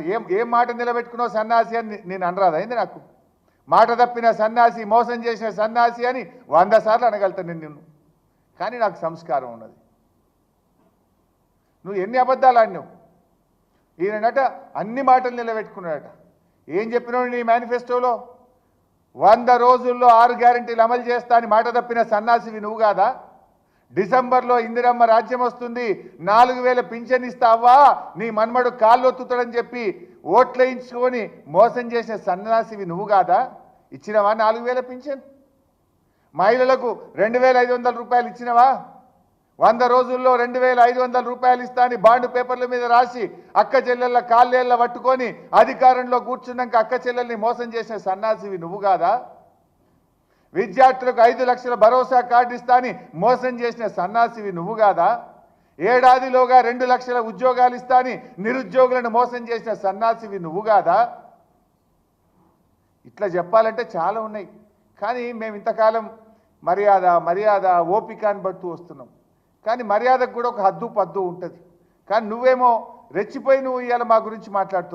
ఏం ఏం మాట నిలబెట్టుకున్నావు సన్నాసి అని నేను అనరాదు? అయింది నాకు? మాట తప్పిన సన్నాసి మోసం చేసిన సన్నాసి అని వంద సార్లు అనగలుగుతాను నేను నిన్ను. కానీ నాకు సంస్కారం ఉన్నది. నువ్వు ఎన్ని అబద్ధాలు ఆడినావు? ఈయనట అన్ని మాటలు నిలబెట్టుకున్నాడట. ఏం చెప్పినాడు నీ మేనిఫెస్టోలో? వంద రోజుల్లో ఆరు గ్యారెంటీలు అమలు చేస్తా అని మాట తప్పిన సన్నాసివి నువ్వు కాదా? డిసెంబర్లో ఇందిరమ్మ రాజ్యం వస్తుంది. నాలుగు వేల పింఛన్ ఇస్తావా? నీ మన్మడు కాళ్ళొత్తుతాడని చెప్పి ఓట్లేయించుకొని మోసం చేసిన సన్నాసివి నువ్వు కాదా? ఇచ్చినవా నాలుగు వేల పింఛన్? మహిళలకు రెండు వేల ఐదు వందల రూపాయలు ఇచ్చినవా? వంద రోజుల్లో రెండు వేల ఐదు వందల రూపాయలు ఇస్తా అని బాండ్ పేపర్ల మీద రాసి అక్క చెల్లెళ్ళ కాళ్ళేళ్ళ పట్టుకొని అధికారంలో కూర్చున్నాక అక్క చెల్లెల్ని మోసం చేసిన సన్నాసివి నువ్వు కాదా? విద్యార్థులకు ఐదు లక్షల భరోసా కార్డు ఇస్తా అని మోసం చేసిన సన్నాసివి నువ్వు కాదా? ఏడాదిలోగా రెండు లక్షల ఉద్యోగాలు ఇస్తా అని నిరుద్యోగులను మోసం చేసిన సన్నాసివి నువ్వు కాదా? ఇట్లా చెప్పాలంటే చాలా ఉన్నాయి. కానీ మేము ఇంతకాలం మర్యాద మర్యాద ఓపిక అని బట్టు వస్తున్నాం. కానీ మర్యాదకు కూడా ఒక హద్దు పద్దు ఉంటుంది. కానీ నువ్వేమో రెచ్చిపోయి నువ్వు ఇవాళ మా గురించి మాట్లాడుతున్నావు.